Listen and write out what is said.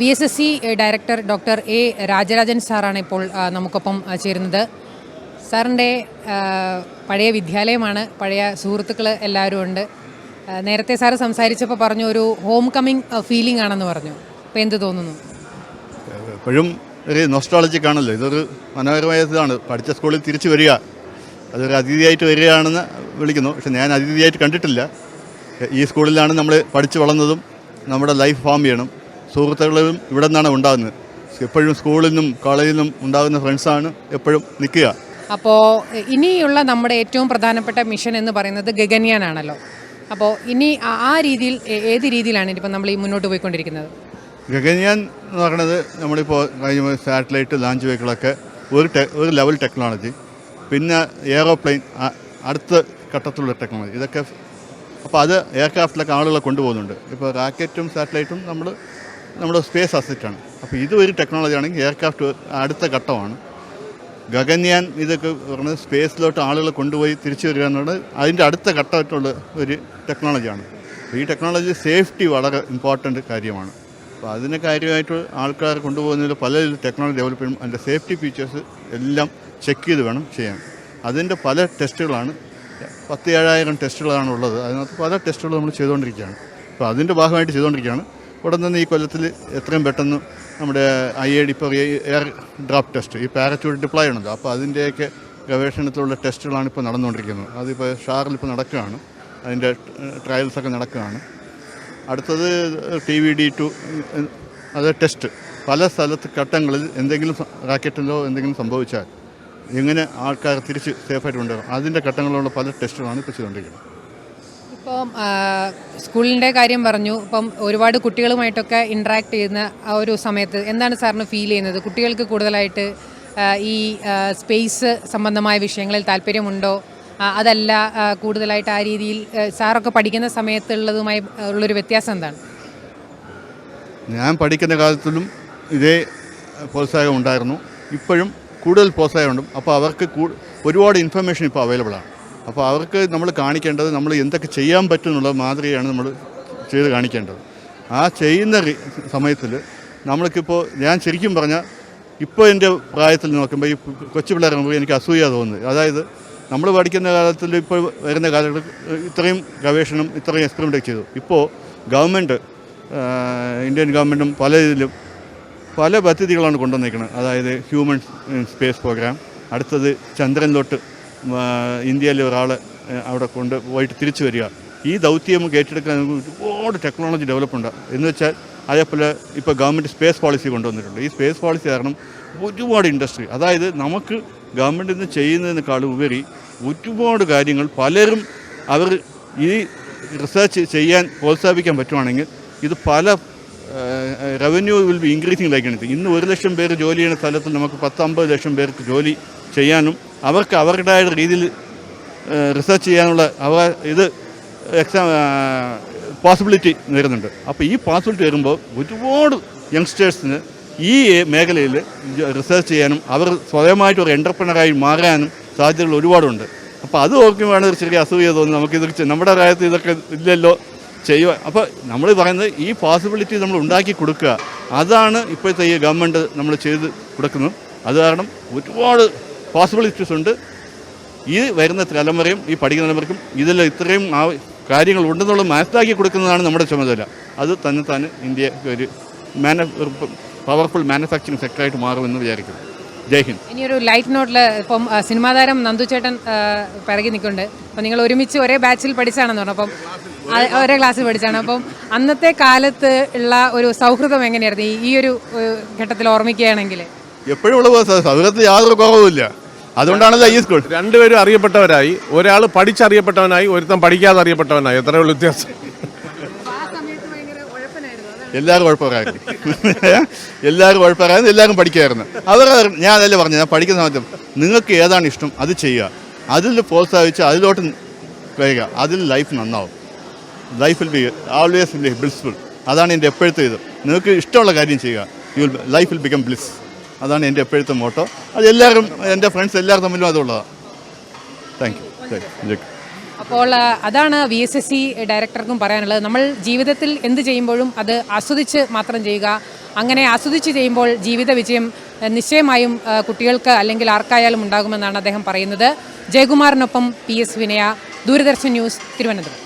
V S S C director doctor A Rajarajan സാറാണ് ഇപ്പോൾ നമുക്കൊപ്പം ചേരുന്നത്. സാറിന്റെ പഴയ വിദ്യാലയമാണ് പഴയ സുഹൃത്തുക്കൾ എല്ലാവരും ഉണ്ട്. നേരത്തെ സാറ് സംസാരിച്ചപ്പോൾ പറഞ്ഞു ഒരു ഹോം കമ്മിങ് ഫീലിംഗ് ആണെന്ന് പറഞ്ഞു. അപ്പോൾ എന്ത് തോന്നുന്നു? എപ്പോഴും ഒരു നോസ്ട്രോളജി ആണല്ലോ. ഇതൊരു മനോഹരമായ ഇതാണ്. പഠിച്ച സ്കൂളിൽ തിരിച്ചു വരിക. അതൊരു അതിഥിയായിട്ട് വരികയാണെന്ന് വിളിക്കുന്നു. പക്ഷെ ഞാൻ അതിഥിയായിട്ട് കണ്ടിട്ടില്ല. ഈ സ്കൂളിലാണ് നമ്മൾ പഠിച്ചു വളർന്നതും നമ്മുടെ ലൈഫ് ഫോം ചെയ്യണം. സുഹൃത്തുക്കളും ഇവിടെ നിന്നാണ് ഉണ്ടാകുന്നത്. എപ്പോഴും സ്കൂളിൽ നിന്നും കോളേജിൽ നിന്നും ഉണ്ടാകുന്ന ഫ്രണ്ട്സാണ് എപ്പോഴും നിൽക്കുക. അപ്പോൾ ഇനിയുള്ള നമ്മുടെ ഏറ്റവും പ്രധാനപ്പെട്ട മിഷൻ എന്ന് പറയുന്നത് ഗഗൻയാനാണല്ലോ. അപ്പോൾ ഇനി ആ- രീതിയിൽ ഏത് രീതിയിലാണ് ഇനിയിപ്പോൾ നമ്മൾ ഈ മുന്നോട്ട് പോയിക്കൊണ്ടിരിക്കുന്നത്? ഗഗൻയാൻ എന്ന് പറയുന്നത് നമ്മളിപ്പോൾ കഴിഞ്ഞ സാറ്റലൈറ്റ് ലാഞ്ച് വെഹിക്കിളൊക്കെ ഒരു ടെ ഒരു ലെവൽ ടെക്നോളജി പിന്നെ എയറോപ്ലെയിൻ അടുത്ത ഘട്ടത്തിലുള്ള ടെക്നോളജി ഇതൊക്കെ അപ്പോൾ അത് എയർക്രാഫ്റ്റിലൊക്കെ ആളുകളെ കൊണ്ടുപോകുന്നുണ്ട്. ഇപ്പോൾ റാക്കറ്റും സാറ്റലൈറ്റും നമ്മൾ നമ്മുടെ സ്പേസ് അസറ്റാണ്. അപ്പോൾ ഇത് ഒരു ടെക്നോളജി ആണെങ്കിൽ എയർക്രാഫ്റ്റ് അടുത്ത ഘട്ടമാണ്. ഗഗൻയാൻ ഇതൊക്കെ പറഞ്ഞത് സ്പേസിലോട്ട് ആളുകളെ കൊണ്ടുപോയി തിരിച്ചു വരിക എന്നുള്ളത് അതിന്റെ അടുത്ത ഘട്ടമായിട്ടുള്ള ഒരു ടെക്നോളജിയാണ് ഈ ടെക്നോളജി സേഫ്റ്റി വളരെ ഇമ്പോർട്ടന്റ് കാര്യമാണ്. അപ്പോൾ അതിന് കാര്യമായിട്ട് ആൾക്കാർ കൊണ്ടുപോകുന്നതിൽ പല ടെക്നോളജി ഡെവലപ്പ് ചെയ്യും അതിന്റെ സേഫ്റ്റി ഫീച്ചേഴ്സ് എല്ലാം ചെക്ക് ചെയ്ത് വേണം ചെയ്യാൻ. അതിന്റെ പല ടെസ്റ്റുകളാണ് പത്ത് ഏഴായിരം ടെസ്റ്റുകളാണ് ഉള്ളത്. അതിനകത്ത് പല ടെസ്റ്റുകൾ നമ്മൾ ചെയ്തുകൊണ്ടിരിക്കുകയാണ്. അപ്പോൾ അതിന്റെ ഭാഗമായിട്ട് ചെയ്തുകൊണ്ടിരിക്കുകയാണ്. ഉടൻ തന്നെ ഈ കൊല്ലത്തിൽ എത്രയും പെട്ടെന്ന് നമ്മുടെ ഐ എ ഡി ഇപ്പോൾ എയർ ഡ്രോപ്പ് ടെസ്റ്റ് ഈ പാരച്യൂട്ട് ഡിപ്ലോയ് ആണല്ലോ അപ്പോൾ അതിന്റെയൊക്കെ ഗവേഷണത്തിലുള്ള ടെസ്റ്റുകളാണ് ഇപ്പോൾ നടന്നുകൊണ്ടിരിക്കുന്നത്. അതിപ്പോൾ ഷാറിൽ ഇപ്പോൾ നടക്കുകയാണ്. അതിന്റെ ട്രയൽസൊക്കെ നടക്കുകയാണ്. അടുത്തത് ടി വി ഡി ടു അത് ടെസ്റ്റ് പല സ്ഥലത്ത് ഘട്ടങ്ങളിൽ എന്തെങ്കിലും റാക്കറ്റിലോ എന്തെങ്കിലും സംഭവിച്ചാൽ എങ്ങനെ ആൾക്കാർ തിരിച്ച് സേഫായിട്ട് കൊണ്ടുവരും അതിന്റെ ഘട്ടങ്ങളിലുള്ള പല ടെസ്റ്റുകളാണ് ഇപ്പോൾ ചെയ്തുകൊണ്ടിരിക്കുന്നത്. ഇപ്പം സ്കൂളിന്റെ കാര്യം പറഞ്ഞു. ഇപ്പം ഒരുപാട് കുട്ടികളുമായിട്ടൊക്കെ ഇൻട്രാക്ട് ചെയ്യുന്ന ആ ഒരു സമയത്ത് എന്താണ് സാറിന് ഫീൽ ചെയ്യുന്നത്? കുട്ടികൾക്ക് കൂടുതലായിട്ട് ഈ സ്പേസ് സംബന്ധമായ വിഷയങ്ങളിൽ താല്പര്യമുണ്ടോ? അതല്ല കൂടുതലായിട്ട് ആ രീതിയിൽ സാറൊക്കെ പഠിക്കുന്ന സമയത്തുള്ളതുമായി ഉള്ളൊരു വ്യത്യാസം എന്താണ്? ഞാൻ പഠിക്കുന്ന കാലത്തിലും ഇതേ പ്രോത്സാഹനം ഉണ്ടായിരുന്നു. ഇപ്പോഴും കൂടുതൽ പ്രോത്സാഹനമുണ്ട് അപ്പോൾ അവർക്ക് ഒരുപാട് ഇൻഫർമേഷൻ ഇപ്പോൾ അവൈലബിൾ ആണ്. അപ്പോൾ അവർക്ക് നമ്മൾ കാണിക്കേണ്ടത് നമ്മൾ എന്തൊക്കെ ചെയ്യാൻ പറ്റും എന്നുള്ള മാതൃകയാണ് നമ്മൾ ചെയ്ത് കാണിക്കേണ്ടത്. ആ ചെയ്യുന്ന സമയത്തിൽ നമ്മൾക്കിപ്പോൾ ഞാൻ ശരിക്കും പറഞ്ഞാൽ ഇപ്പോൾ എന്റെ പ്രായത്തിൽ നോക്കുമ്പോൾ ഈ കൊച്ചു പിള്ളേരെ നോക്കുമ്പോൾ എനിക്ക് അസൂയ തോന്നുന്നത് അതായത് നമ്മൾ പഠിക്കുന്ന കാലത്തിൽ ഇപ്പോൾ വരുന്ന കാലഘട്ടത്തിൽ ഇത്രയും ഗവേഷണം ഇത്രയും എക്സ്പെരിമെന്റ് ചെയ്തു. ഇപ്പോൾ ഗവൺമെന്റ് ഇന്ത്യൻ ഗവൺമെന്റും പല ഇതിലും പല പദ്ധതികളാണ് കൊണ്ടുവന്നിരിക്കുന്നത് അതായത് ഹ്യൂമൻ സ്പേസ് പ്രോഗ്രാം അടുത്തത് ചന്ദ്രനിലോട്ട് ആ, ഇന്ത്യയിലെ ഒരാൾ അവിടെ കൊണ്ട് പോയിട്ട് തിരിച്ചു വരിക. ഈ ദൗത്യം ഏറ്റെടുക്കാൻ ഒരുപാട് ടെക്നോളജി ഡെവലപ്പ് ഉണ്ട്. എന്ന് വെച്ചാൽ അതേപോലെ ഇപ്പോൾ ഗവൺമെന്റ് സ്പേസ് പോളിസി കൊണ്ടുവന്നിട്ടുണ്ട്. ഈ സ്പേസ് പോളിസി കാരണം ഒരുപാട് ഇൻഡസ്ട്രി അതായത് നമുക്ക് ഗവൺമെന്റ് നിന്ന് ചെയ്യുന്നതിനേക്കാൾ ഉപരി ഒരുപാട് കാര്യങ്ങൾ പലരും അവർ ഈ റിസർച്ച് ചെയ്യാൻ പ്രോത്സാഹിപ്പിക്കാൻ പറ്റുവാണെങ്കിൽ ഇത് പല revenue will be increasing like ഇന്ന് ഒരു ലക്ഷം പേർ ജോലി ചെയ്യുന്ന സ്ഥലത്ത് നമുക്ക് പത്തമ്പത് ലക്ഷം പേർക്ക് ജോലി ചെയ്യാനും അവർക്ക് അവരുടേതായ രീതിയിൽ റിസർച്ച് ചെയ്യാനുള്ള അവ ഇത് എക്സാം പോസിബിലിറ്റി നേരുന്നുണ്ട്. അപ്പോൾ ഈ പോസിബിലിറ്റി വരുമ്പോൾ ഒരുപാട് യങ്സ്റ്റേഴ്സിന് ഈ മേഖലയിൽ റിസർച്ച് ചെയ്യാനും അവർ സ്വയമായിട്ട് ഒരു എന്റർപ്രണറായി മാറാനും സാധ്യതകൾ ഒരുപാടുണ്ട്. അപ്പോൾ അത് ഓർക്കുമ്പോഴാണ് ഒരു ചെറിയ അസൂയ തോന്നുന്നത് നമുക്കിത് നമ്മുടെ രാജ്യത്ത് ഇതൊക്കെ ഇല്ലല്ലോ ചെയ്യുക. അപ്പോൾ നമ്മൾ പറയുന്നത് ഈ പോസിബിലിറ്റി നമ്മൾ ഉണ്ടാക്കി കൊടുക്കുക. അതാണ് ഇപ്പോഴത്തെ ഈ ഗവൺമെന്റ് നമ്മൾ ചെയ്ത് കൊടുക്കുന്നത്. അത് കാരണം ഒരുപാട് പോസിബിലിറ്റീസ് ഉണ്ട്. ഈ വരുന്ന തലമുറയും ഈ പഠിക്കുന്ന തലമുറയ്ക്കും ഇതിൽ ഇത്രയും ആ കാര്യങ്ങൾ ഉണ്ടെന്നുള്ളത് മനസ്സിലാക്കി കൊടുക്കുന്നതാണ് നമ്മുടെ ചുമതല. അത് തന്നെ തന്നെ ഇന്ത്യ ഒരു മാന പവർഫുൾ മാനുഫാക്ചറിങ് സെക്ടറായിട്ട് മാറുമെന്ന് വിചാരിക്കുന്നു. ജയ് ഹിന്ദ്. ഇനി ഒരു ലൈറ്റ് നോട്ടിൽ ഇപ്പം സിനിമാ താരം നന്ദു ചേട്ടൻ ആ, നിൽക്കുന്നുണ്ട്. അപ്പം നിങ്ങൾ ഒരുമിച്ച് ഒരേ ബാച്ചിൽ പഠിച്ചാണെന്ന് പറഞ്ഞു. അപ്പം ഒരേ ക്ലാസ്സിൽ പഠിച്ചാണ്. അപ്പം അന്നത്തെ കാലത്ത് ഉള്ള ഒരു സൗഹൃദം എങ്ങനെയായിരുന്നു? ഈ- ഈ ഒരു ഘട്ടത്തിൽ ഓർമ്മിക്കുകയാണെങ്കിൽ. എപ്പോഴും ഉള്ള സൗഹൃദത്തിൽ യാതൊരു കുറവുമില്ല. അതുകൊണ്ടാണല്ലോ ഈ സ്കൂൾ രണ്ടുപേരും അറിയപ്പെട്ടവരായി. ഒരാൾ പഠിച്ചറിയപ്പെട്ടവനായി ഒരുത്തൻ പഠിക്കാതെ അറിയപ്പെട്ടവനായി. എത്രയേ ഉള്ളൂ വ്യത്യാസം. എല്ലാവരും കുഴപ്പമായിരുന്നു എല്ലാവരും കുഴപ്പമായിരുന്നു എല്ലാവരും പഠിക്കുമായിരുന്നു. അവർ ഞാൻ അതല്ലേ പറഞ്ഞു ഞാൻ പഠിക്കുന്ന സമയത്ത് നിങ്ങൾക്ക് ഏതാണ് ഇഷ്ടം അത് ചെയ്യുക. അതിൽ പ്രോത്സാഹിച്ച് അതിലോട്ട് കഴിയുക അതിൽ ലൈഫ് നന്നാവും. Life will be always be blissful അതാണ് എന്റെ എപ്പോഴത്തെ ഇത്. നിങ്ങൾക്ക് ഇഷ്ടമുള്ള കാര്യം ചെയ്യുക. You will life will become bliss അതാണ് എന്റെ എപ്പോഴത്തെ മോട്ടോ. അത് എല്ലാവരും എന്റെ ഫ്രണ്ട്സ് എല്ലാവരും തമ്മിലും അതുള്ളതാണ്. താങ്ക് യു താങ്ക് യു അപ്പോൾ അതാണ് വി എസ് എസ് സി ഡയറക്ടർക്കും പറയാനുള്ളത്. നമ്മൾ ജീവിതത്തിൽ എന്ത് ചെയ്യുമ്പോഴും അത് ആസ്വദിച്ച് മാത്രം ചെയ്യുക. അങ്ങനെ ആസ്വദിച്ച് ചെയ്യുമ്പോൾ ജീവിത വിജയം നിശ്ചയമായും കുട്ടികൾക്ക് അല്ലെങ്കിൽ ആർക്കായാലും ഉണ്ടാകുമെന്നാണ് അദ്ദേഹം പറയുന്നത്. ജയകുമാറിനൊപ്പം പി എസ് വിനയ ദൂരദർശൻ ന്യൂസ് തിരുവനന്തപുരം.